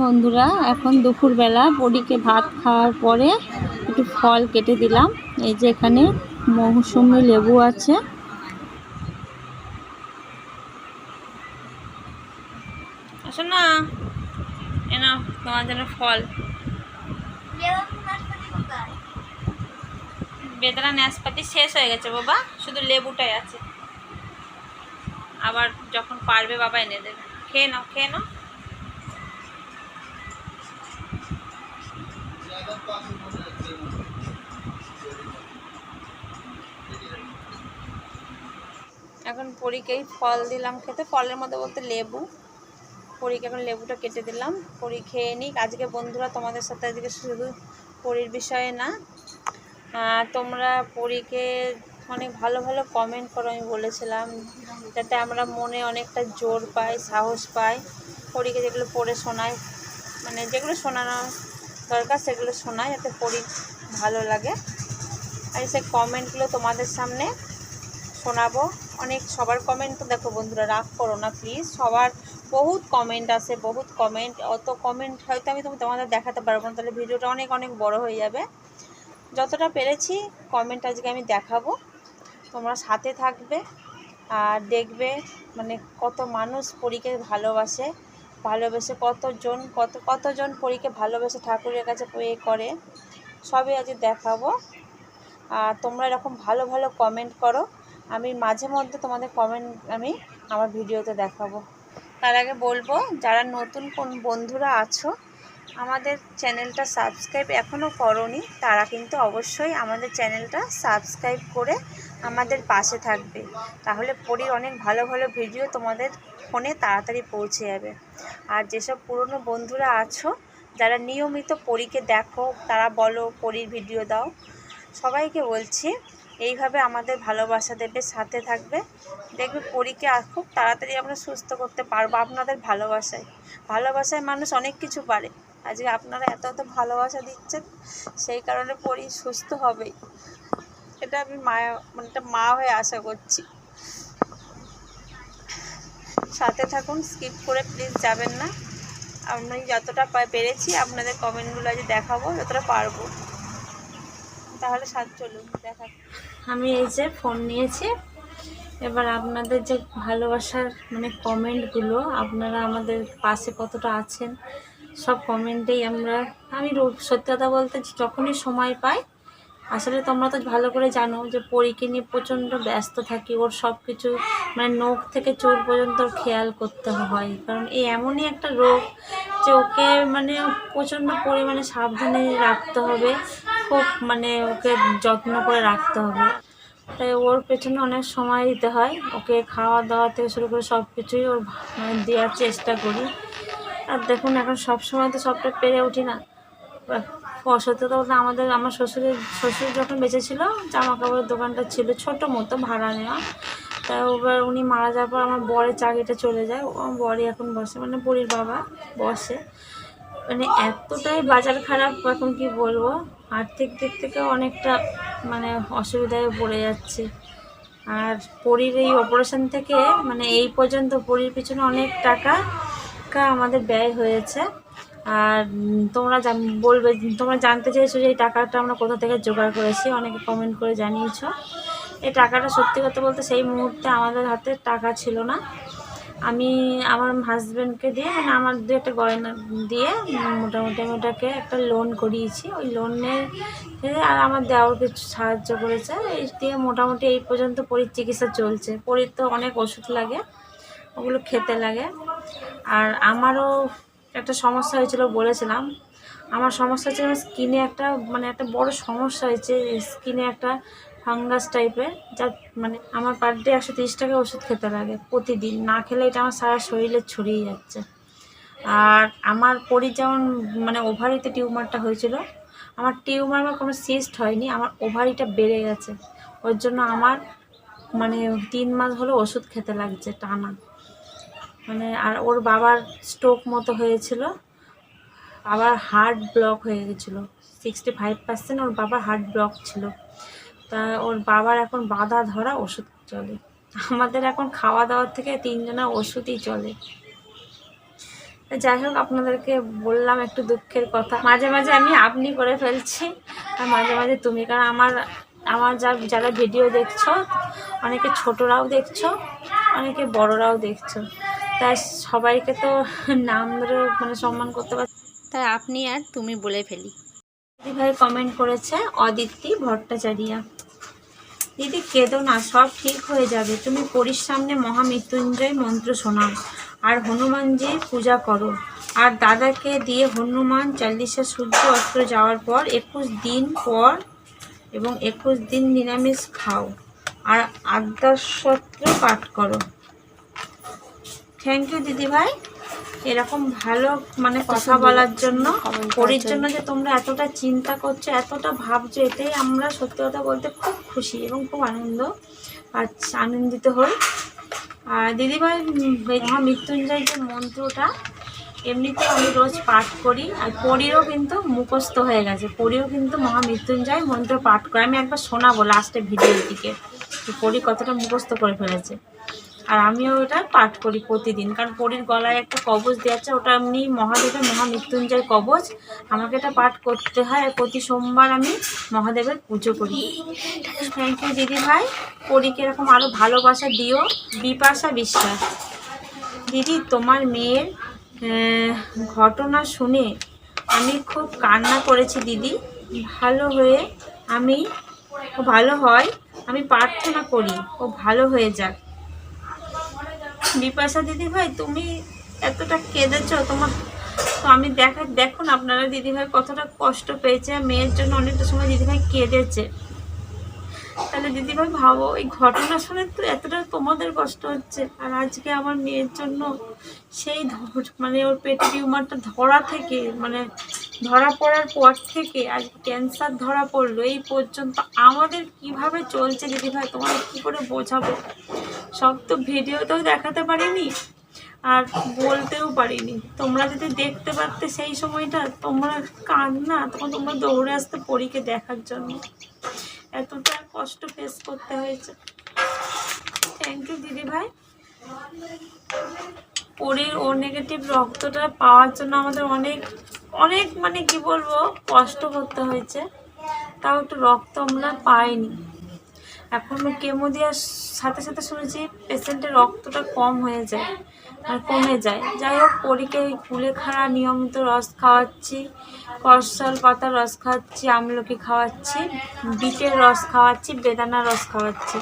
বন্ধুরা, এখন দুপুরবেলা বডিকে ভাত খাওয়ার পরে একটু ফল কেটে দিলাম। এই যে এখানে মৌসুমি লেবু আছে। না। তোমার ফল। শেষ হয়ে গেছে বাবা, শুধু লেবুটাই আছে। আবার যখন পারবে বাবা এনে দেবে। খেয়ে নাও খেয়ে নাও। এখন পরীকেই ফল দিলাম খেতে। ফলের মধ্যে বলতে লেবু। পরীকে এখন লেবুটা কেটে দিলাম। পরী খেয়ে নিক। আজকে বন্ধুরা তোমাদের সাথে আজকে শুধু পরীর বিষয়ে না। তোমরা পরীকে অনেক ভালো ভালো কমেন্ট করো, আমি বলেছিলাম। যাতে আমরা মনে অনেকটা জোর পাই, সাহস পাই। পরীকে যেগুলো পড়ে শোনায় মানে যেগুলো শোনানো দরকার, সেগুলো শোনায় যাতে পড়ি ভালো লাগে। আর সেই কমেন্টগুলো তোমাদের সামনে শোনাবো। অনেক সবার কমেন্ট তো দেখো বন্ধুরা, রাগ করো না প্লিজ সবার বহুত কমেন্ট আসে বহুত কমেন্ট অত কমেন্ট হয়তো আমি তুমি তোমাদের দেখাতে পারব না, তাহলে ভিডিওটা অনেক অনেক বড় হয়ে যাবে। যতটা পেরেছি কমেন্ট আজকে আমি দেখাবো। তোমরা সাথে থাকবে আর দেখবে মানে কত মানুষ পরীকে ভালোবাসে, ভালোবেসে কতজন, কত, কতজন পরীকে ভালোবেসে ঠাকুরের কাছে প্রে করে, সবই আজকে দেখাবো। আর তোমরা এরকম ভালো ভালো কমেন্ট করো। আমি মাঝে মধ্যে তোমাদের কমেন্ট আমি আমার ভিডিওতে দেখাবো। তার আগে বলব, যারা নতুন কোন বন্ধুরা আছো, আমাদের চ্যানেলটা সাবস্ক্রাইব এখনও করনি, তারা কিন্তু অবশ্যই আমাদের চ্যানেলটা সাবস্ক্রাইব করে আমাদের পাশে থাকবে। তাহলে পরীর অনেক ভালো ভালো ভিডিও তোমাদের ফোনে তাড়াতাড়ি পৌঁছে যাবে। আর যেসব পুরনো বন্ধুরা আছো, যারা নিয়মিত পরীকে দেখো, তারা বলো, পরীর ভিডিও দাও। সবাইকে বলছি এইভাবে আমাদের ভালোবাসা দেবে, সাথে থাকবে। দেখবে পরীকে খুব তাড়াতাড়ি আমরা সুস্থ করতে পারব আপনাদের ভালোবাসায়। ভালোবাসায় মানুষ অনেক কিছু পারে। আজকে আপনারা এত এত ভালোবাসা দিচ্ছেন, সেই কারণে পরি সুস্থ হবেই। এটা আমি মায়া মানে একটা মা হয়ে আশা করছি। সাথে থাকুন, স্কিপ করে প্লিজ যাবেন না। আমি যতটা পেরেছি, আপনাদের কমেন্টগুলো আজ দেখাবো, যতটা পারব। তাহলে সাথ চলুন, দেখা। আমি এই যে ফোন নিয়েছি। এবার আপনাদের যে ভালোবাসার মানে কমেন্টগুলো, আপনারা আমাদের পাশে কতটা আছেন, সব কমেন্টেই আমরা, আমি সত্যি কথা বলতে যখনই সময় পাই, আসলে তোমরা তো ভালো করে জানো যে পরীকে নিয়ে প্রচণ্ড ব্যস্ত থাকি, ওর সব কিছু মানে নখ থেকে চোর পর্যন্ত খেয়াল করতে হয়। কারণ এই এমনই একটা রোগ যে ওকে মানে প্রচণ্ড পরিমাণে সাবধানে রাখতে হবে। খুব মানে ওকে যত্ন করে রাখতে হবে। তাই ওর পেছনে অনেক সময় দিতে হয়। ওকে খাওয়া দাওয়া থেকে শুরু করে সব কিছুই ওর মানে দেওয়ার চেষ্টা করি। আর দেখুন, এখন সব সময় তো সবটা পেরে উঠি না। সত্যি তো বলতে আমাদের, আমার শ্বশুরের, শ্বশুর যখন বেঁচে ছিল জামা কাপড়ের দোকানটা ছিল ছোট মতো, ভাড়া নেওয়া। তা এবার উনি মারা যাওয়ার পর আমার বরের চাকরিটা চলে যায়। ও বরই এখন বসে মানে বুড়ির বাবা বসে। মানে এতটাই বাজার খারাপ, এখন কি বলব? আর্থিক দিক থেকে অনেকটা মানে অসুবিধায় পড়ে যাচ্ছে। আর পরীর এই অপারেশন থেকে মানে এই পর্যন্ত পরীর পিছনে অনেক টাকা আমাদের ব্যয় হয়েছে। আর তোমরা বলবে, তোমরা জানতে চেয়েছো যে এই টাকাটা আমরা কোথা থেকে জোগাড় করেছি, অনেকে কমেন্ট করে জানিয়েছো। এই টাকাটা সত্যি কথা বলতে সেই মুহূর্তে আমাদের হাতে টাকা ছিল না। আমি আমার হাজব্যান্ডকে দিয়ে মানে আমার দু একটা গয়না দিয়ে মোটামুটি আমি ওটাকে একটা লোন করিয়েছি। ওই লোনের আর আমার দেওয়ার কিছু সাহায্য করেছে। এই দিয়ে মোটামুটি এই পর্যন্ত পরীর চিকিৎসা চলছে। পরীর তো অনেক ওষুধ লাগে, ওগুলো খেতে লাগে। আর আমারও একটা সমস্যা হয়েছিল বলেছিলাম। আমার সমস্যা হচ্ছে আমার স্কিনে একটা মানে একটা বড় সমস্যা হয়েছে। স্কিনে একটা ফাঙ্গাস টাইপের, যা মানে আমার পার ডে একশো তিরিশ টাকা ওষুধ খেতে লাগে প্রতিদিন। না খেলে এটা আমার সারা শরীরে ছড়িয়ে যাচ্ছে। আর আমার পরি যেমন মানে ওভারিতে টিউমারটা হয়েছিল, আমার টিউমার বা কোনো সিস্ট হয়নি, আমার ওভারিটা বেড়ে গেছে। ওর জন্য আমার মানে তিন মাস হলো ওষুধ খেতে লাগছে টানা। মানে আর ওর বাবার স্ট্রোক মতো হয়েছিল, আবার হার্ট ব্লক হয়ে গেছিল। সিক্সটি ফাইভ পার্সেন্ট ওর বাবার হার্ট ব্লক ছিল। তা ওর বাবার এখন বাধা ধরা ওষুধ চলে আমাদের এখন খাওয়া দাওয়ার থেকে তিনজনা ওষুধই চলে। যাই হোক, আপনাদেরকে বললাম একটু দুঃখের কথা। মাঝে মাঝে আমি আপনি করে ফেলছি, আর মাঝে মাঝে তুমি, কারণ আমার আমার যা, যারা ভিডিও দেখছ, অনেকে ছোটরাও দেখছ, অনেকে বড়রাও দেখছ। তাই সবাইকে তো নাম ধরে মানে সম্মান করতে পারছি তাই আপনি আর তুমি বলে ফেলি। ভাই কমেন্ট করেছে, অদিতি ভট্টাচারিয়া। দিদি কেঁদো না, সব ঠিক হয়ে যাবে। তুমি পরীর সামনে মহামৃত্যুঞ্জয় মন্ত্র শোনাও, আর হনুমানজির পূজা করো। আর দাদাকে দিয়ে হনুমান চাল্লিশা সূর্য অস্ত্র যাওয়ার পর একুশ দিন পর এবং একুশ দিন নিরামিষ খাও, আর আদ্যাসত্র পাঠ করো। থ্যাংক ইউ দিদি ভাই এরকম ভালো মানে কথা বলার জন্য পরীর জন্য। যে তোমরা এতটা চিন্তা করছ এতটা ভাবছ এটাই আমরা সত্যি কথা বলতে খুব খুশি এবং খুব আনন্দ আর আনন্দিত হই। আর দিদিভাই উম, মৃত্যুঞ্জয় যে মন্ত্রটা এমনিতেও আমি রোজ পাঠ করি আর পড়িও কিন্তু মুখস্থ হয়ে গেছে। পড়িও কিন্তু মহা মৃত্যুঞ্জয় মন্ত্র পাঠ করে। আমি একবার শোনাবো লাস্টে ভিডিওর দিকে যে পড়ি কতটা মুখস্থ করে ফেলেছে। আর আমিও ওটা পাঠ করি প্রতিদিন। কারণ পরীর গলায় একটা কবচ দেওয়া আছে ওটা এমনি মহাদেবের মহামৃত্যুঞ্জয় কবচ আমাকে এটা পাঠ করতে হয়, প্রতি সোমবার আমি মহাদেবের পুজো করি। থ্যাংক ইউ দিদি ভাই পরীকে এরকম আরও ভালোবাসা দিও। বিপাশা বিশ্বাস। দিদি, তোমার মেয়ের ঘটনা শুনে আমি খুব কান্না করেছি দিদি। ভালো হয়ে আমি ভালো হয়, আমি প্রার্থনা করি, ও ভালো হয়ে যাক। বিপাশা দিদি ভাই, তুমি এতটা কেঁদেছো, তোমার তো আমি দেখা দেখুন, আপনারা দিদিভাই কতটা কষ্ট পেয়েছে মেয়ের জন্য অনেকটা সময় দিদিভাই কেঁদেছে। তাহলে দিদিভাই ভাবো, এই ঘটনা শুনে তো এতটা তোমাদের কষ্ট হচ্ছে। আর আজকে আমার মেয়ের জন্য সেই মানে ওর পেটে টিউমারটা ধরা থেকে মানে ধরা পড়ার পর থেকে আজ ক্যান্সার ধরা পড়ল। এই পর্যন্ত আমাদের কীভাবে চলছে দিদিভাই, তোমাদের কী করে বোঝাবো? সব তো ভিডিওতেও দেখাতে পারিনি আর বলতেও পারিনি। তোমরা যদি দেখতে পারতে সেই সময়টা, তোমরা কান্না, তখন তোমরা দৌড়ে আসতে পরীকে দেখার জন্য। এতটা কষ্ট ফেস করতে হয়েছে। থ্যাংক ইউ দিদি ভাই। পরীর ও নেগেটিভ রক্তটা পাওয়ার জন্য আমাদের অনেক অনেক মানে কি বলব, কষ্ট করতে হয়েছে। তাও একটু রক্ত আমরা পাইনি। এখন কেমো দেওয়ার সাথে সাথে শুনেছি পেশেন্টের রক্তটা কম হয়ে যায়। আর কমে যায়। যাই হোক, পরীকে ওই কুলেখাড়া নিয়মিত রস খাওয়াচ্ছি। করসল পাতার রস খাওয়াচ্ছি, আমলকি খাওয়াচ্ছি, বিটের রস খাওয়াচ্ছি, বেদানার রস খাওয়াচ্ছি।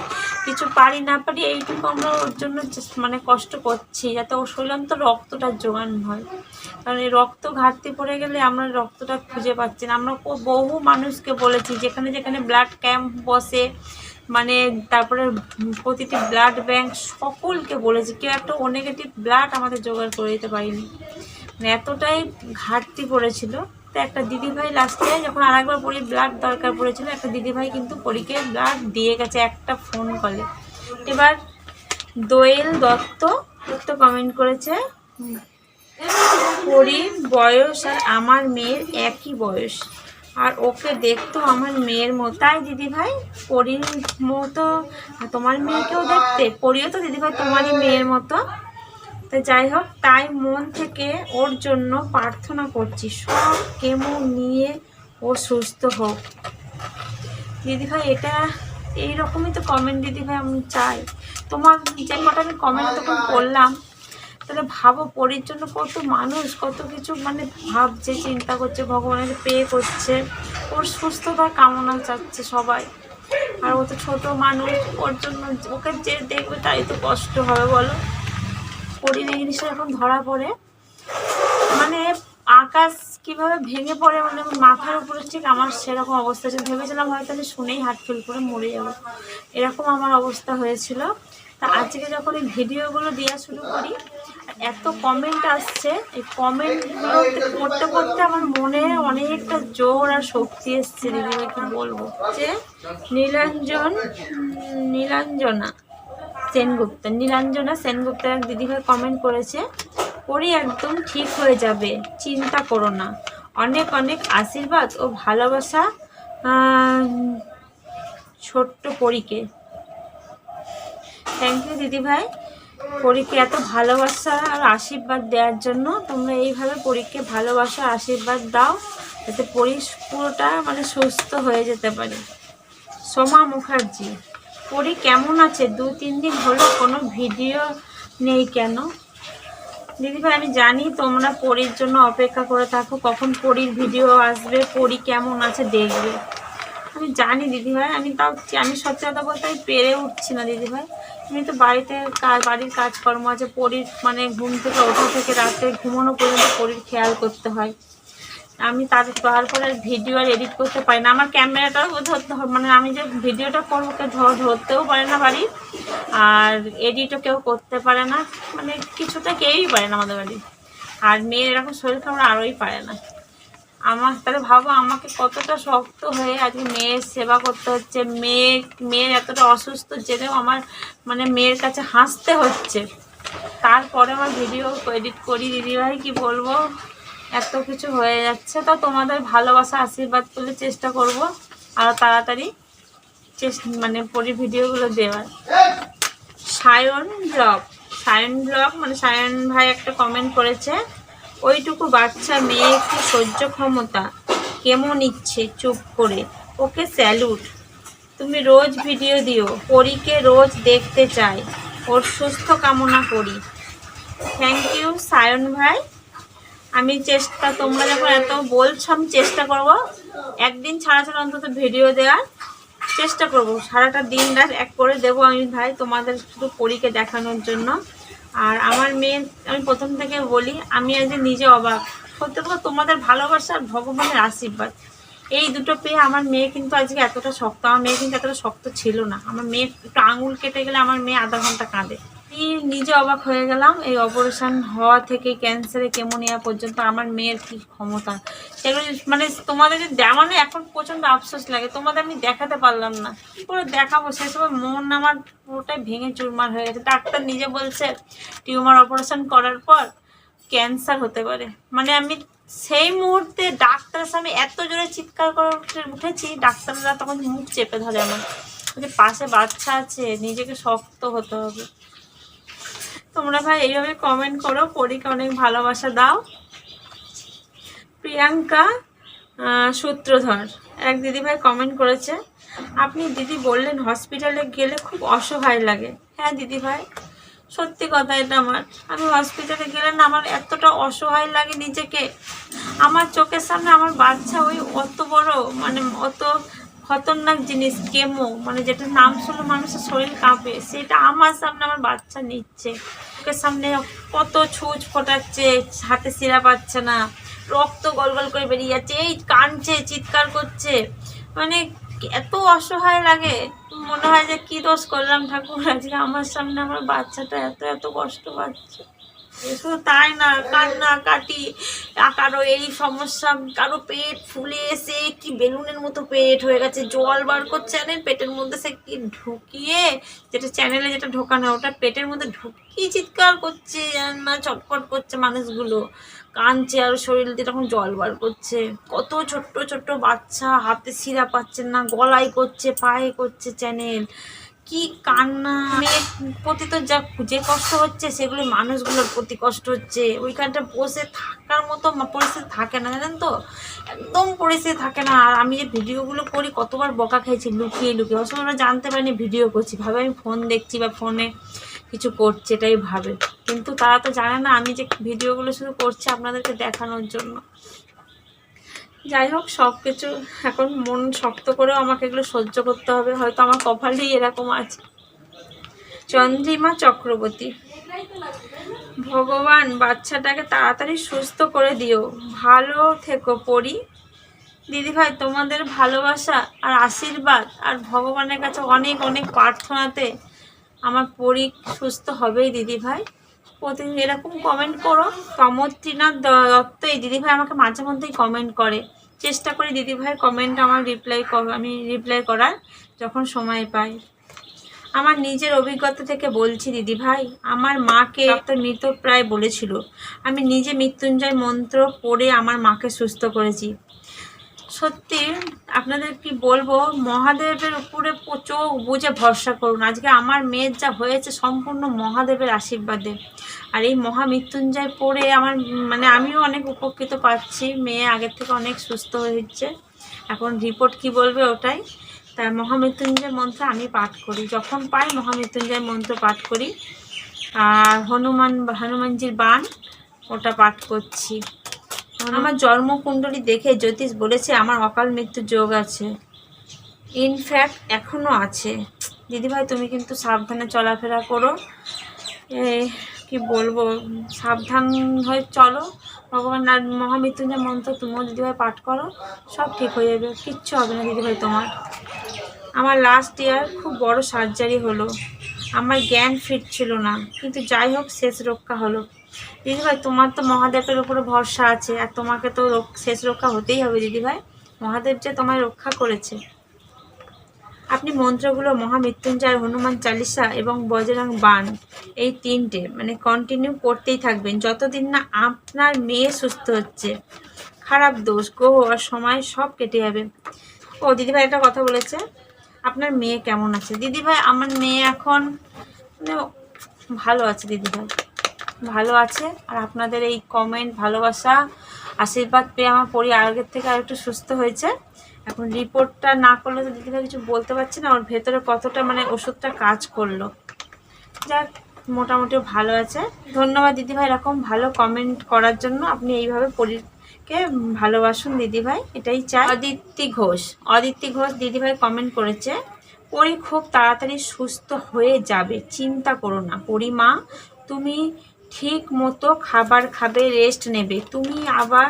কিছু পারি না পারি, এইটুকু আমরা ওর জন্য মানে কষ্ট করছি, যাতে ওর শরীরান্ত রক্তটা জোগান হয়। কারণ এই রক্ত ঘাটতি পড়ে গেলে আমরা রক্তটা খুঁজে পাচ্ছি না। আমরা বহু মানুষকে বলেছি, যেখানে যেখানে ব্লাড ক্যাম্প বসে মানে তারপরে প্রতিটি ব্লাড ব্যাংক সকলকে বলেছি, কেউ একটা ও নেগেটিভ ব্লাড আমাদের জোগাড় করে দিতে পারিনি। মানে এতটাই ঘাটতি পড়েছিল। তো একটা দিদিভাই লাস্টে যখন আরেকবার পরি ব্লাড দরকার পড়েছিল, একটা দিদিভাই কিন্তু পরীকে ব্লাড দিয়ে গেছে একটা ফোন কলে এবার দোয়েল দত্ত দত্ত কমেন্ট করেছে, পরীর বয়স আর আমার মেয়ের একই বয়স। আর ওকে দেখতো আমার মেয়ের মতো। তাই দিদিভাই পরীর মতো, তোমার মেয়েকেও দেখতে? পরীও তো দিদিভাই তোমারই মেয়ের মতো। তো যাই হোক, তাই মন থেকে ওর জন্য প্রার্থনা করছি, সব কেমন নিয়ে ও সুস্থ হোক। দিদিভাই, এটা এইরকমই তো কমেন্ট দিদিভাই আমি চাই। তোমার যে কটা আমি কমেন্ট তখন করলাম। তাহলে ভাবো, পরীর জন্য কত মানুষ, কত কিছু মানে ভাবছে, চিন্তা করছে, ভগবানের পে করছে। ওর সুস্থতার কামনা চাচ্ছে সবাই। আর ও তো ছোটো মানুষ, ওর জন্য ওকে যে দেখবে তাই তো কষ্ট হবে, বলো। পরীর এই জিনিসটা এখন ধরা পড়ে। মানে আকাশ কীভাবে ভেঙে পড়ে মানে মাথার উপরে ঠিক আমার সেরকম অবস্থা ছিল। ভেবেছিলাম হয়তো আমি শুনেই হার্ট ফেল করে মরে যাব। এরকম আমার অবস্থা হয়েছিল। তা আজকে যখন এই ভিডিওগুলো দেওয়া শুরু করি এত কমেন্ট আসছে, এই কমেন্টগুলো পড়তে পড়তে আমার মনে অনেকটা জোর আর শক্তি এসছে দিদিভাই কি বলব? যে নীলাঞ্জন, নীলাঞ্জনা সেনগুপ্ত নীলাঞ্জনা সেনগুপ্ত এক দিদিভাই কমেন্ট করেছে পরি একদম ঠিক হয়ে যাবে, চিন্তা করো না। অনেক অনেক আশীর্বাদ ও ভালোবাসা ছোট্ট পরীকে। থ্যাংক ইউ দিদিভাই। পরীকে এত ভালোবাসা আর আশীর্বাদ দেওয়ার জন্য তোমরা এইভাবে পরীকে ভালোবাসা, আশীর্বাদ দাও যাতে পরী পুরোটা মানে সুস্থ হয়ে যেতে পারে। সোমা মুখার্জি পরী কেমন আছে? দু, তিন দিন হলো, কোনো ভিডিও নেই কেন? দিদিভাই, আমি জানি তোমরা পরীর জন্য অপেক্ষা করে থাকো, কখন পরীর ভিডিও আসবে পরী কেমন আছে দেখবে। আমি জানি দিদিভাই, আমি তাও, আমি সত্যি কথা বলতে আমি পেরে উঠছি না দিদিভাই। আমি তো বাড়িতে বাড়ির কাজকর্ম আছে, পরীর মানে ঘুম থেকে ওঠা থেকে রাতে ঘুমানো পর্যন্ত পরীর খেয়াল করতে হয়। আমি তার তারপরে ভিডিও আর এডিট করতে পারি না। আমার ক্যামেরাটাও ধরতে মানে আমি যে ভিডিওটা করব কেউ ধর- ধরতেও পারে না বাড়ির আর এডিটও কেউ করতে পারে না। মানে কিছুটা কেউই পারে না আমাদের বাড়ি। আর মেয়ের এরকম শরীর খারাপ আরোই পারে না। আমার তাহলে ভাবো আমাকে কতটা শক্ত হয়ে আজকে মেয়ের সেবা করতে হচ্ছে। মেয়ে মেয়ের এতটা অসুস্থ জেনেও আমার মানে মেয়ের কাছে হাসতে হচ্ছে। তারপরে আমার ভিডিও এডিট করি। দিদিভাই কি বলব? এত কিছু হয়ে যাচ্ছে। তো তোমাদের ভালোবাসা, আশীর্বাদ করলে চেষ্টা করব। আরও তাড়াতাড়ি মানে পরি ভিডিওগুলো দেওয়ার। সায়ন ব্লগ। সায়ন ব্লগ মানে সায়ন ভাই একটা কমেন্ট করেছে। ওইটুকু বাচ্চা মেয়ে একটু সহ্য ক্ষমতা, কেমন ইচ্ছে, চুপ করে। Okay salute. তুমি রোজ ভিডিও দিও, পরীকে রোজ দেখতে চাই। ওর সুস্থ কামনা করি। থ্যাংক ইউ সায়ন ভাই। আমি চেষ্টা, তোমরা যখন এত বলছো, আমি চেষ্টা করব। একদিন ছাড়া ছাড়া অন্তত ভিডিও দেওয়ার চেষ্টা করব। সারাটা দিন রাত এক করে দেবো আমি ভাই তোমাদের শুধু পরীকে দেখানোর জন্য। আর আমার মেয়ে, আমি প্রথম থেকে বলি, আমি আজ নিজে অবাক। সত্যি কথা, তোমাদের ভালোবাসা আর ভগবানের আশীর্বাদ। এই দুটো পেয়ে আমার মেয়ে কিন্তু আজকে এতটা শক্ত। আমার মেয়ে কিন্তু এতটা শক্ত ছিল না। আমার মেয়ে একটু আঙুল কেটে গেলে আমার মেয়ে আধা ঘণ্টা কাঁদে। আমি নিজে অবাক হয়ে গেলাম এই অপারেশন হওয়া থেকে ক্যান্সারে কেমোনিয়া পর্যন্ত আমার মেয়ের কি ক্ষমতা? সেগুলো মানে তোমাদের যে মানে এখন প্রচণ্ড আফসোস লাগে। তোমাদের আমি দেখাতে পারলাম না। কী করে দেখাবো? সে সময় মন আমার পুরোটাই ভেঙে চুরমার হয়ে গেছে। ডাক্তার নিজে বলছে, টিউমার অপারেশন করার পর ক্যান্সার হতে পারে। মানে আমি সেই মুহূর্তে ডাক্তারের সামনে এত জোরে চিৎকার করে উঠে- উঠেছি, ডাক্তাররা তখন মুখ চেপে ধরে আমার। যে পাশে বাচ্চা আছে, নিজেকে শক্ত হতে হবে। তোমরা ভাই এইভাবে কমেন্ট করো, পরীকে অনেক ভালোবাসা দাও। প্রিয়াঙ্কা সূত্রধর, এক দিদিভাই কমেন্ট করেছে, আপনি দিদি বললেন হসপিটালে গেলে খুব অসহায় লাগে। হ্যাঁ দিদিভাই সত্যি কথা এটা আমার। আমি হসপিটালে গেলে না আমার এতটা অসহায় লাগে নিজেকে। আমার চোখের সামনে আমার বাচ্চা ওই অত বড় মানে অত খতরনাক জিনিস, কেমো মানে যেটা নাম শুনলে মানুষের শরীর কাঁপে। সেটা আমার সামনে আমার বাচ্চা নিচ্ছে। চোখের সামনে কত ছুঁচ ফোটাচ্ছে, হাতে শিরা পাচ্ছে না। রক্ত গল গল করে বেরিয়ে যাচ্ছে, এই কাঁদছে, চিৎকার করছে। মানে এত অসহায় লাগে। মনে হয় যে কি দোষ করলাম ঠাকুর? আজকে আমার সামনে আমার বাচ্চাটা এত এত কষ্ট পাচ্ছে। শুধু তাই না, কান্না, কাটি কারও এই সমস্যা, কারও পেট ফুলে এসে কি বেলুনের মতো পেট হয়ে গেছে, জল বার করছে জানেন পেটের মধ্যে সে কি ঢুকিয়ে, যেটা চ্যানেলে যেটা ঢোকানো, ওটা পেটের মধ্যে ঢুকিয়ে চিৎকার করছে না চটপট করছে মানুষগুলো। কাঁদছে আর শরীর দিয়ে তখন জল বার করছে। কত ছোট্ট ছোট্ট বাচ্চা, হাতে শিরা পাচ্ছে না, গলায় করছে, পায়ে করছে চ্যানেল কি কান্না? মেয়ের প্রতি তো যা যে কষ্ট হচ্ছে সেগুলো মানুষগুলোর প্রতি কষ্ট হচ্ছে। ওইখানটা বসে থাকার মতো পরিস্থিতি থাকে না, জানেন তো? একদম পরিস্থিতি থাকে না। আর আমি যে ভিডিওগুলো করি, কতবার বকা খেয়েছি লুকিয়ে লুকিয়ে। অবশ্য আমরা জানতে পারিনি ভিডিও করছি। ভাবে আমি ফোন দেখছি বা ফোনে কিছু করছে, এটাই ভাবে। কিন্তু তারা তো জানে না আমি যে ভিডিওগুলো শুধু করছি আপনাদেরকে দেখানোর জন্য। যাই হোক, সব কিছু এখন মন শক্ত করেও আমাকে এগুলো সহ্য করতে হবে। হয়তো আমার কপালেই এরকম আছে। চন্দ্রিমা চক্রবর্তী, ভগবান, বাচ্চাটাকে তাড়াতাড়ি সুস্থ করে দিও। ভালো থেকো পড়ি দিদিভাই তোমাদের ভালোবাসা আর আশীর্বাদ আর ভগবানের কাছে অনেক অনেক প্রার্থনাতে আমার পরি সুস্থ হবেই দিদিভাই প্রতিদিন এরকম কমেন্ট করো। তমত্রীনাথ দ- দত্ত, এই দিদিভাই আমাকে মাঝে মধ্যেই কমেন্ট করে। চেষ্টা করি দিদিভাই কমেন্ট আমার রিপ্লাই আমি রিপ্লাই করার, যখন সময় পাই। আমার নিজের অভিজ্ঞতা থেকে বলছি দিদিভাই, আমার মাকে ডাক্তার মৃত প্রায় বলেছিল। আমি নিজে মৃত্যুঞ্জয় মন্ত্র পড়ে আমার মাকে সুস্থ করেছি। সত্যি আপনাদের কি বলব? মহাদেবের উপরে চোখ বুঝে ভরসা করুন। আজকে আমার মেয়ের যা হয়েছে সম্পূর্ণ মহাদেবের আশীর্বাদে। আর এই মহামৃত্যুঞ্জয় পড়ে আমার মানে আমিও অনেক উপকৃত পাচ্ছি। মেয়ে আগের থেকে অনেক সুস্থ হয়েছে। এখন রিপোর্ট কি বলবে ওটাই। তাই মহামৃত্যুঞ্জয় মন্ত্র আমি পাঠ করি। যখন পাই মহামৃত্যুঞ্জয় মন্ত্র পাঠ করি। আর হনুমান, হনুমানজির বান ওটা পাঠ করছি। আমার জন্মকুণ্ডলী দেখে জ্যোতিষ বলেছে, আমার অকাল মৃত্যুর যোগ আছে। ইনফ্যাক্ট এখনও আছে। দিদিভাই, তুমি কিন্তু সাবধানে চলাফেরা করো। কি বলব? সাবধান হয়ে চলো। ভগবান আর মহামৃত্যুঞ্জয় মন্ত্র তুমিও দিদিভাই পাঠ করো। সব ঠিক হয়ে যাবে। কিচ্ছু হবে না দিদিভাই তোমার। আমার লাস্ট ইয়ার খুব বড় সার্জারি হলো। আমার জ্ঞান ফিরছিল না। কিন্তু যাই হোক, শেষ রক্ষা হলো। দিদিভাই তোমার তো মহাদেবের উপরে ভরসা আছে, আর তোমাকে তো শেষ রক্ষা হতেই হবে দিদিভাই মহাদেব যে তোমায় রক্ষা করেছে। আপনি মন্ত্রগুলো, মহামৃত্যুঞ্জয়, হনুমান চালিসা এবং বজরং বাণ, এই তিনটে মানে কন্টিনিউ করতেই থাকবেন। যতদিন না আপনার মেয়ে সুস্থ হচ্ছে, খারাপ দোষ গ্রহ আর সময় সব কেটে যাবে। ও দিদিভাই একটা কথা বলেছে, আপনার মেয়ে কেমন আছে? দিদিভাই আমার মেয়ে এখন মানে ভালো আছে দিদিভাই ভালো আছে। আর আপনাদের এই কমেন্ট ভালোবাসা, আশীর্বাদ পেয়ে আমার পরি আগের থেকে আর একটু সুস্থ হয়েছে। এখন রিপোর্টটা না করলে তো দিদিভাই কিছু বলতে পারছি না। ওর ভেতরে কতটা মানে ওষুধটা কাজ করল। যাক মোটামুটি ভালো আছে। ধন্যবাদ দিদিভাই, এরকম ভালো কমেন্ট করার জন্য। আপনি এইভাবে পরীকে ভালোবাসুন দিদিভাই, এটাই চাই। অদিতি ঘোষ অদিতি ঘোষ দিদিভাই কমেন্ট করেছে, পরি খুব তাড়াতাড়ি সুস্থ হয়ে যাবে। চিন্তা করো না। পরিমা তুমি ঠিক মতো খাবার খাবে রেস্ট নেবে। তুমি আবার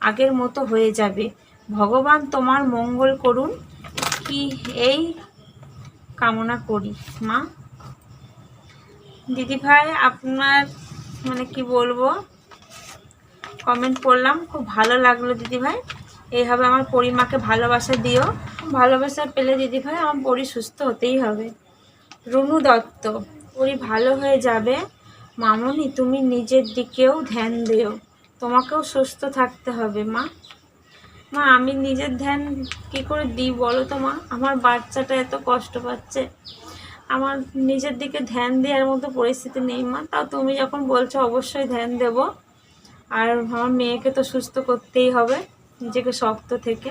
আগের মতো হয়ে যাবে। ভগবান তোমার মঙ্গল করুন। কি এই কামনা করি, মা। দিদিভাই, আপনার মানে কি বলব কমেন্ট করলাম খুব ভালো লাগল দিদিভাই। এইভাবে আমার পরিমাকে ভালোবাসা দিও। ভালোবাসা পেলে দিদিভাই, আমার পরি সুস্থ হতেই হবে। রুনু দত্ত, পরি ভালো হয়ে যাবে। মামনি, তুমি নিজের দিকেও ধ্যান দিও। তোমাকেও সুস্থ থাকতে হবে, মা। মা, আমি নিজের ধ্যান কি করে দিই বলো তো, মা? আমার বাচ্চাটা এত কষ্ট পাচ্ছে। আমার নিজের দিকে ধ্যান দেওয়ার মতো পরিস্থিতি নেই, মা। তাও তুমি যখন বলছো, অবশ্যই ধ্যান দেব। আর আমার মেয়েকে তো সুস্থ করতেই হবে, নিজেকে শক্ত থেকে।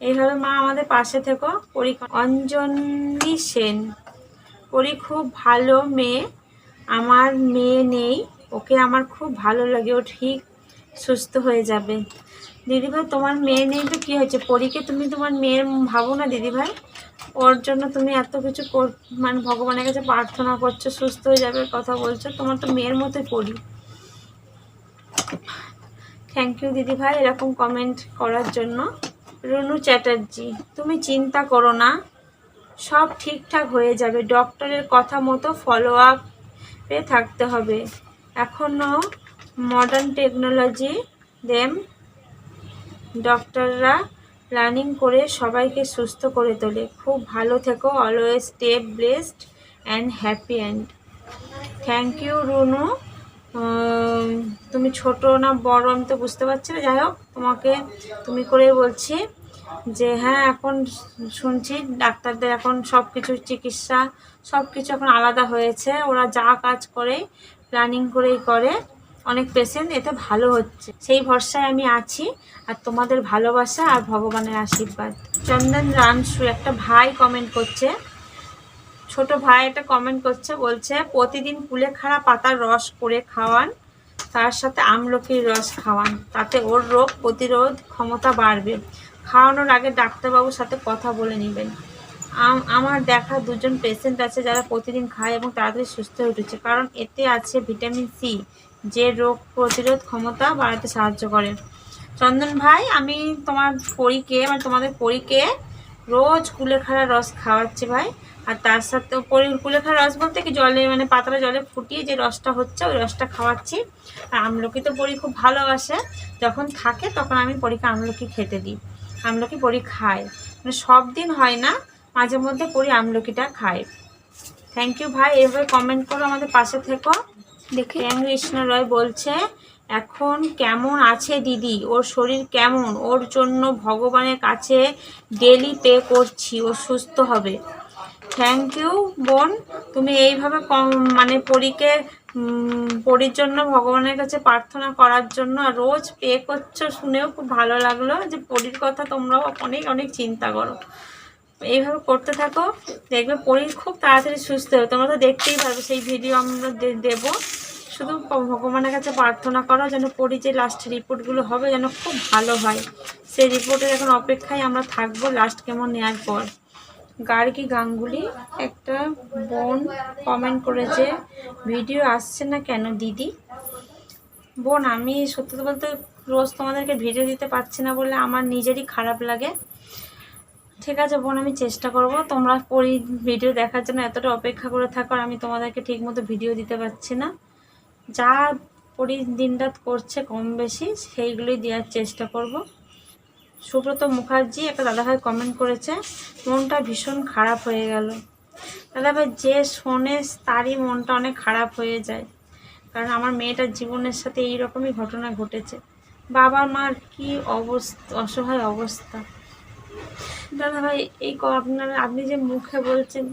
এইভাবে, মা, আমাদের পাশে থেকো। পরি অঞ্জনী সেন। পরি খুব ভালো মেয়ে। আমার মেয়ে নেই, ওকে আমার খুব ভালো লাগে, ও ঠিক সুস্থ হয়ে যাবে। দিদিভাই তোমার মেয়ে নেই তো কী হয়েছে? পরীকে তুমি তোমার মেয়ের ভাবো না দিদিভাই ওর জন্য তুমি এত কিছু কর- মানে ভগবানের কাছে প্রার্থনা করছ, সুস্থ হয়ে যাবে, কথা বলছো, তোমার তো মেয়ের মতোই পড়ি থ্যাংক ইউ দিদিভাই এরকম কমেন্ট করার জন্য। রুনু চ্যাটার্জি, তুমি চিন্তা করো না, সব ঠিকঠাক হয়ে যাবে। ডক্টরের কথা মতো ফলো আপে থাকতে হবে। এখনও মডার্ন টেকনোলজি দেম ডক্টররা প্ল্যানিং করে সবাইকে সুস্থ করে তোলে। খুব ভালো থেকো। Always stay blessed and happy and thank you Runu. তুমি ছোট না বড় আমি তো বুঝতে পারছি না। যাই হোক, তোমাকে তুমি করেই বলছি যে হ্যাঁ এখন শুনছি, ডাক্তারদের এখন সব কিছু চিকিৎসা সব কিছু এখন আলাদা হয়েছে। ওরা যা কাজ করে প্ল্যানিং করেই করে। অনেক পেশেন্ট এতে ভালো হচ্ছে। সেই ভরসায় আমি আছি। আর তোমাদের ভালোবাসা আর ভগবানের আশীর্বাদ। চন্দন রানসু একটা ভাই কমেন্ট করছে। ছোট ভাই একটা কমেন্ট করছে, বলছে, প্রতিদিন কুলেখাড়া পাতার রস করে খাওয়ান। তার সাথে আমলকির রস খাওয়ান। তাতে ওর রোগ প্রতিরোধ ক্ষমতা বাড়বে। খাওয়ানোর আগে ডাক্তারবাবুর সাথে কথা বলে নেবেন। আমার দেখা দুজন পেশেন্ট আছে যারা প্রতিদিন খায় এবং তাড়াতাড়ি সুস্থ হয়ে উঠেছে, কারণ এতে আছে ভিটামিন সি যে রোগ প্রতিরোধ ক্ষমতা বাড়াতে সাহায্য করে। চন্দন ভাই, আমি তোমার পরীকে মানে তোমাদের পরীকে রোজ কুলেখাড়া রস খাওয়াচ্ছি ভাই। আর তার সাথে কুলেখাড়া রস বলতে কি, জলে মানে পাতলা জলে ফুটিয়ে যে রসটা হচ্ছে, ওই রসটা খাওয়াচ্ছি। আর আমলকি তো পরি খুব ভালোবাসে। যখন থাকে তখন আমি পরীকে আমলকি খেতে দিই। আমলকি পরি খায়। মানে সব দিন হয় না মাঝে মধ্যে পরি আমলকিটা খায় থ্যাংক ইউ ভাই এভাবে কমেন্ট করো আমাদের পাশে থেকো। দেখে কৃষ্ণ রয় বলছে এখন কেমন আছে দিদি? ওর শরীর কেমন? ওর জন্য ভগবানের কাছে ডেলি পে করছি ও সুস্থ হবে। থ্যাংক ইউ বোন তুমি এইভাবে কম মানে পরীকে পরীর জন্য ভগবানের কাছে প্রার্থনা করার জন্য আর রোজ পে করছ শুনেও খুব ভালো লাগল যে পরীর কথা তোমরাও অনেক অনেক চিন্তা করো। এইভাবে করতে থাকো। দেখবে পরীর খুব তাড়াতাড়ি সুস্থ হবে তোমরা তো দেখতেই পারবে, সেই ভিডিও আমরা দেবো। শুধু ভগবানের কাছে প্রার্থনা করো যেন পরি যে লাস্ট রিপোর্টগুলো হবে যেন খুব ভালো হয়। সেই রিপোর্টের এখন অপেক্ষায় আমরা থাকব লাস্ট কেমন নেওয়ার পর। গার্গী গাঙ্গুলি? একটা বোন কমেন্ট করেছে ভিডিও আসছে না কেন দিদি? বোন, আমি সত্যি বলতে রোজ তোমাদেরকে ভিডিও দিতে পারছি না বলে আমার নিজেরই খারাপ লাগে। ঠিক আছে বোন, আমি চেষ্টা করব। তোমরা পরি ভিডিও দেখার জন্য এতটা অপেক্ষা করে থাকো আর আমি তোমাদেরকে ঠিকমতো ভিডিও দিতে পারছি না। যা পরি দিনরাত করছে কম বেশি, সেইগুলোই দেওয়ার চেষ্টা করব। সুব্রত মুখার্জি একটা দাদাভাই কমেন্ট করেছে, মনটা ভীষণ খারাপ হয়ে গেল। দাদাভাই যে শোনে তারই মনটা অনেক খারাপ হয়ে যায়। কারণ আমার মেয়েটার জীবনের সাথে এই রকমই ঘটনা ঘটেছে। বাবা মার কি অবস্থা, অসহায় অবস্থা। দাদা ভাই এই আপনার আপনি যে মুখে বলছেন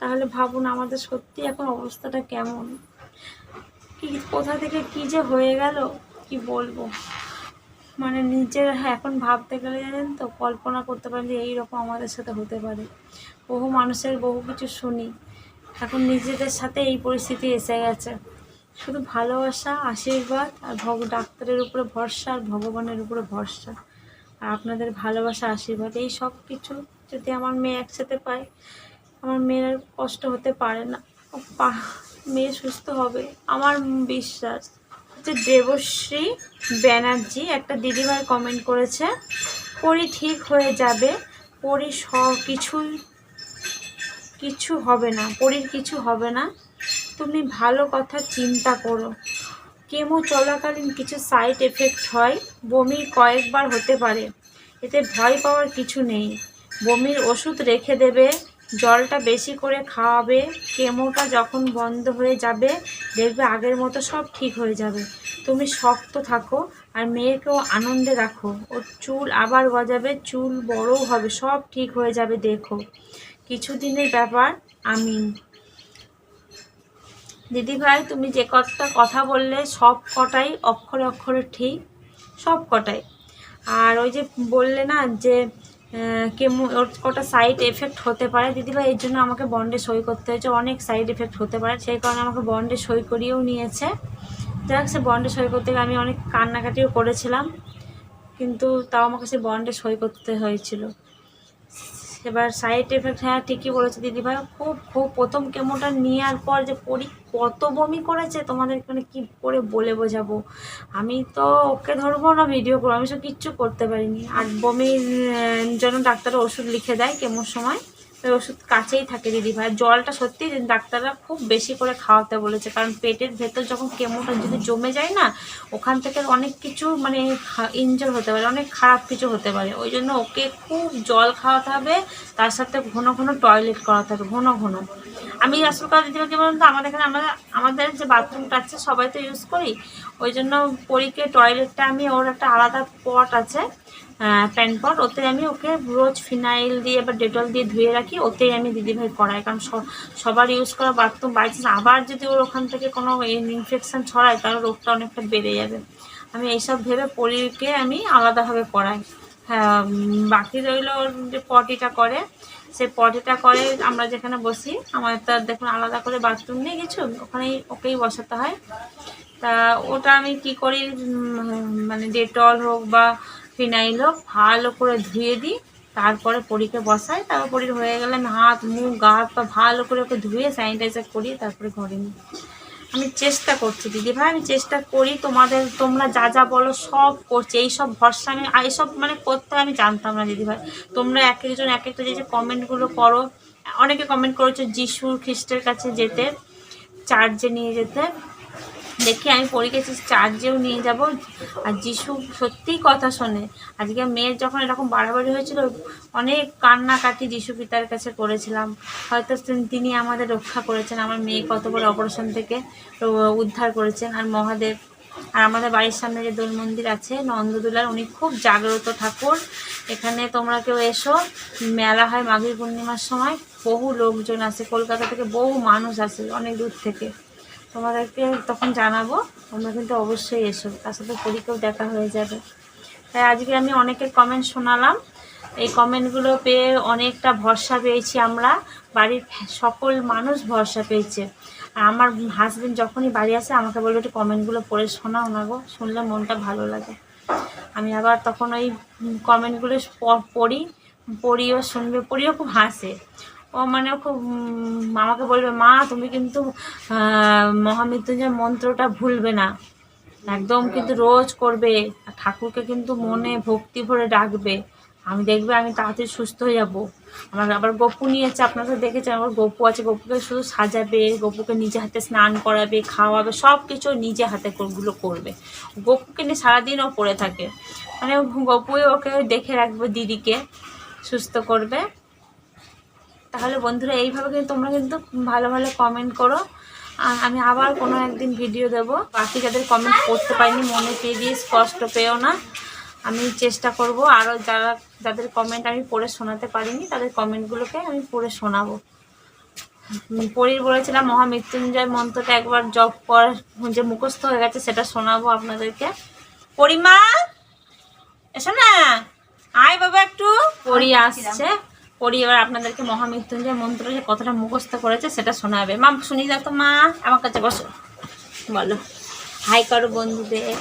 তাহলে ভাবুন আমাদের সত্যি এখন অবস্থাটা কেমন? কি কোথা থেকে কি যে হয়ে গেল কি বলব? মানে নিজের হ্যাঁ, এখন ভাবতে গেলে জানেন তো কল্পনা করতে পারেন যে এইরকম আমাদের সাথে হতে পারে। বহু মানুষের বহু কিছু শুনি এখন নিজেদের সাথে এই পরিস্থিতি এসে গেছে। শুধু ভালোবাসা আশীর্বাদ আর ভগ ডাক্তারের উপরে ভরসা আর ভগবানের উপরে ভরসা। আর আপনাদের ভালোবাসা, আশীর্বাদ, এই সব কিছু যদি আমার মেয়ে একসাথে পায়, আমার মেয়ের কষ্ট হতে পারে না। মেয়ে সুস্থ হবে। আমার বিশ্বাস যে দেবশ্রী ব্যানার্জি একটা দিদিভাই কমেন্ট করেছে, পরি ঠিক হয়ে যাবে, পরি সব কিছুই কিছু হবে না, পরির কিছু হবে না। তুমি ভালো কথা চিন্তা করো। কেমো চলাকালীন কিছু সাইড এফেক্ট হয়, বমি কয়েকবার হতে পারে। এতে ভয় পাওয়ার কিছু নেই। বমির ওষুধ রেখে দেবে, জলটা বেশি করে খাওয়াবে, কেমোটা যখন বন্ধ হয়ে যাবে, দেখবে আগের মতো সব ঠিক হয়ে যাবে। তুমি শক্ত থাকো আর মেয়েকেও আনন্দে রাখো। ওর চুল আবার গজাবে, চুল বড়ও হবে, সব ঠিক হয়ে যাবে, দেখো। কিছুদিনের ব্যাপার, আমিন। দিদি ভাই, তুমি যে কটা কথা বললে, সব কটাই অক্ষরে অক্ষরে ঠিক, সব কটাই। আর ওই যে বললে না যে কেমন ওর কটা সাইড এফেক্ট হতে পারে। দিদিভাই এর জন্য আমাকে বন্ডে সই করতে হয়েছে। অনেক সাইড এফেক্ট হতে পারে। সেই কারণে আমাকে বন্ডে সই করিয়েও নিয়েছে। যাক, সে বন্ডে সই করতে গিয়ে আমি অনেক কান্নাকাটিও করেছিলাম। কিন্তু তাও আমাকে সে বন্ডে সই করতে হয়েছিল। এবার সাইড এফেক্ট হ্যাঁ ঠিকই বলেছে দিদিভাই খুব খুব প্রথম কেমোটা নেওয়ার পর যে পরি, কত বমি করেছে তোমাদের এখানে কি করে বলে বোঝাবো? আমি তো ওকে ধরবো না ভিডিও করব। আমি সব কিচ্ছু করতে পারিনি। আর বমির জন্য ডাক্তার ওষুধ লিখে দেয় কেমোর সময়। ওষুধ কাছেই থাকে দিদি ভাই। জলটা সত্যি ডাক্তাররা খুব বেশি করে খাওয়াতে বলেছে, কারণ পেটের ভেতর যখন কেমোটা যদি জমে যায় না, ওখান থেকে অনেক কিছু মানে ইনজোর হতে পারে, অনেক খারাপ কিছু হতে পারে। ওই জন্য ওকে খুব জল খাওয়াতে হবে, তার সাথে ঘন ঘন টয়লেট করাতে হবে, ঘন ঘন। আমি আসল কথা দিতে কি বলুন তো, আমাদের এখানে আমরা, আমাদের যে বাথরুমটা আছে, সবাই তো ইউজ করি। ওই জন্য পরীকে টয়লেটটা আমি, ওর একটা আলাদা পট আছে। প্যান পট ওতে আমি ওকে রোজ ফিনাইল দিয়ে বা ডেটল দিয়ে ধুয়ে রাখি, ওতেই আমি দিদিভাই করাই, কারণ সবার ইউজ করা বাথরুম বাই চান্স আবার যদি ওর ওখান থেকে কোনো ইনফেকশান ছড়ায়, তাহলে রোগটা অনেকটা বেড়ে যাবে। আমি এইসব ভেবে পরীকে আমি আলাদাভাবে করাই হ্যাঁ বাকি রইল যে পটিটা করে, সে পটিটা করে আমরা যেখানে বসি আমার তো দেখুন আলাদা করে বাথরুম নেই কিছু, ওখানেই ওকেই বসাতে হয়। তা ওটা আমি কি করি মানে ডেটল হোক বা ফিনাইল হোক ভালো করে ধুয়ে দিই, তারপরে পরীকে বসাই, তারপর পরীর হয়ে গেলে আমি হাত, মুখ, গা, হাত পা ভালো করে ওকে ধুয়ে স্যানিটাইজার করিয়ে তারপরে ঘরে নিই। আমি চেষ্টা করছি দিদি ভাই, আমি চেষ্টা করি তোমাদের, তোমরা যা যা বলো সব করছি এই সব ভরসা আমি, এইসব মানে করতে আমি জানতাম না দিদি ভাই। তোমরা এক একজন, এক একটা যে যে কমেন্টগুলো করো, অনেকে কমেন্ট করেছ, যিশুর খ্রিস্টের কাছে যেতে চার্জে নিয়ে যেতে দেখি আমি গেছি, চার্জেও নিয়ে যাব। আর যিশু সত্যিই কথা শোনে। আজকে মেয়ের যখন এরকম বাড়াবাড়ি হয়েছিল, অনেক কান্নাকাটি যিশু পিতার কাছে করেছিলাম। হয়তো তিনি আমাদের রক্ষা করেছেন। আমার মেয়ে কত বড় অপারেশন থেকে উদ্ধার করেছেন। আর মহাদেব আর আমাদের বাড়ির সামনে যে দোল মন্দির আছে, নন্দদুলার, উনি খুব জাগ্রত ঠাকুর। এখানে তোমরা কেউ এসো। মেলা হয় মাঘী পূর্ণিমার সময়। বহু লোকজন আসে। কলকাতা থেকে বহু মানুষ আসে অনেক দূর থেকে। তোমাদেরকে তখন জানাব, তোমরা কিন্তু অবশ্যই এসো, তার সাথে পরীকেও দেখা হয়ে যাবে। তাই আজকে আমি অনেকের কমেন্ট শোনালাম, এই কমেন্টগুলো পেয়ে অনেকটা ভরসা পেয়েছি আমরা, বাড়ির সকল মানুষ ভরসা পেয়েছে। আর আমার হাজবেন্ড যখনই বাড়ি আসে, আমাকে বলবে, একটু কমেন্টগুলো পড়ে শোনাও না গো, শুনলে মনটা ভালো লাগে। আমি আবার তখন ওই কমেন্টগুলো পড়ি, পড়িও, শুনবে, পড়িও খুব হাসে। ও মানে খুব মামাকে বলবে, মা, তুমি কিন্তু মহামৃত্যুঞ্জয় মন্ত্রটা ভুলবে না। একদম কিন্তু রোজ করবে। ঠাকুরকে কিন্তু মনে ভক্তি ভরে ডাকবে। আমি দেখবে আমি তাড়াতাড়ি সুস্থ হয়ে যাব। আমার আবার গপু নিয়েছে আপনারা দেখেছেন, আমার গপু আছে, গপুকে শুধু সাজাবে, গপুকে নিজে হাতে স্নান করাবে, খাওয়াবে সব কিছু নিজে হাতে ওগুলো করবে। গপুকে নিয়ে সারাদিন ও পড়ে থাকে। মানে গপুই ওকে দেখে রাখবে দিদিকে, সুস্থ করবে। তাহলে বন্ধুরা এইভাবে কিন্তু তোমরা কিন্তু ভালো ভালো কমেন্ট করো। আমি আবার কোনো একদিন ভিডিও দেব। বাকি যাদের কমেন্ট করতে পারিনি মনে প্লিজ কষ্ট পেও না। আমি চেষ্টা করব আরও যারা যাদের কমেন্ট আমি পড়ে শোনাতে পারিনি তাদের কমেন্টগুলোকে আমি পড়ে শোনাবো। পরীর বলেছিলাম মহামৃত্যুঞ্জয় মন্ত্রটা একবার জপ কর যে মুখস্থ হয়ে গেছে সেটা শোনাবো আপনাদেরকে। পরিমা এসো না। আয় বাবা একটু। পরি আসছে। পরি এবার আপনাদেরকে মহামৃত্যুঞ্জয় মন্ত্র যে কতটা মুখস্থ করেছে সেটা শোনাবে। মা শুনি দাও তো মা আমার কাছে বসো। বলো। হাই করো বন্ধুদের।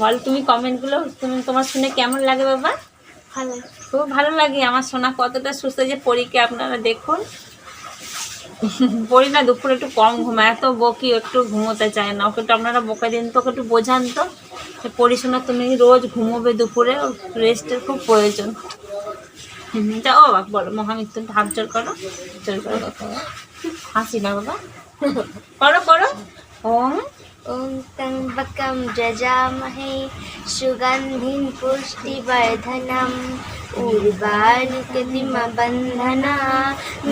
বল তুমি কমেন্টগুলো তুমি তোমার শুনে কেমন লাগে বাবা? ভালো। খুব ভালো লাগে। আমার শোনা কতটা সুস্থ যে পরীকে আপনারা দেখুন। পরি না দুপুরে একটু কম ঘুমায় এত বকি একটু ঘুমোতে চায় না। ওকে একটু আপনারা বকে দিন তো ওকে একটু বোঝান তো। পড়াশোনা তুমি রোজ ঘুমোবে দুপুরে রেস্টের খুব প্রয়োজন। তা ও বলো মহামৃত্যুর হাত জোর করো জোর করো হাসি না বাবা। করো করো ওম ওম তঙ্গকম যজামহে সুগন্ধিম পুষ্টিবর্ধনম উর্বাণিকলিমবন্ধনা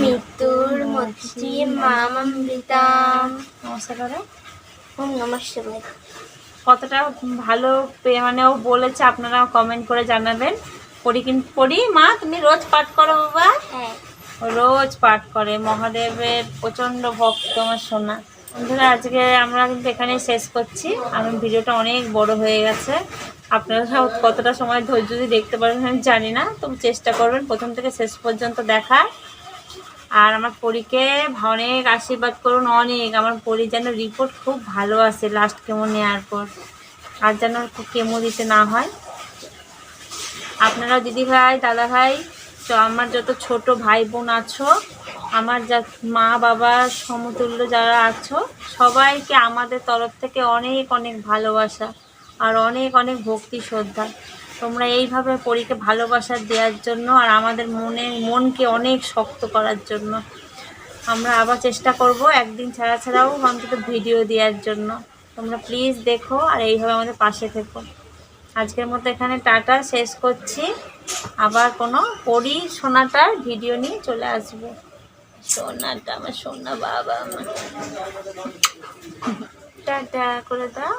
মৃত্যুর্মুক্ষি মামৃতাম নমস্কার ওম নমস্কার কতটা ভালো মানে ও বলেছে আপনারা কমেন্ট করে জানাবেন। পড়ি কিন্তু পড়ি? মা তুমি রোজ পাঠ করো বাবা? হ্যাঁ। রোজ পাঠ করে মহাদেবের প্রচণ্ড ভক্ত আমার সোনা। বন্ধুরা আজকে আমরা কিন্তু এখানেই শেষ করছি। আমার ভিডিওটা অনেক বড় হয়ে গেছে। আপনারা কতটা সময় ধৈর্য যদি দেখতে পারেন আমি জানি না। তবু চেষ্টা করবেন প্রথম থেকে শেষ পর্যন্ত দেখার। আর আমার পরীকে অনেক আশীর্বাদ করুন অনেক। আমার পরী যেন রিপোর্ট খুব ভালো আসে লাস্ট কেমো নেওয়ার পর। আর যেন কেমো দিতে না হয়। আপনারা দিদি ভাই, দাদা ভাই, তো আমার যত ছোট ভাই বোন আছো, আমার যা মা, বাবা, সমতুল্য যারা আছো, সবাইকে আমাদের তরফ থেকে অনেক অনেক ভালোবাসা আর অনেক অনেক ভক্তি শ্রদ্ধা। তোমরা এইভাবে পরীকে ভালোবাসা দেওয়ার জন্য আর আমাদের মনে, মনকে অনেক শক্ত করার জন্য। আমরা আবার চেষ্টা করব একদিন ছাড়া ছাড়াও অন্তত ভিডিও দেওয়ার জন্য। তোমরা প্লিজ দেখো আর এইভাবে আমাদের পাশে থেকো। আজকের মতো এখানে টাটা, শেষ করছি। আবার কোনো পরি সোনাটার ভিডিও নিয়ে চলে আসব। সোনাটা আমার সোনা বাবা আমার। টাটা করে দাও।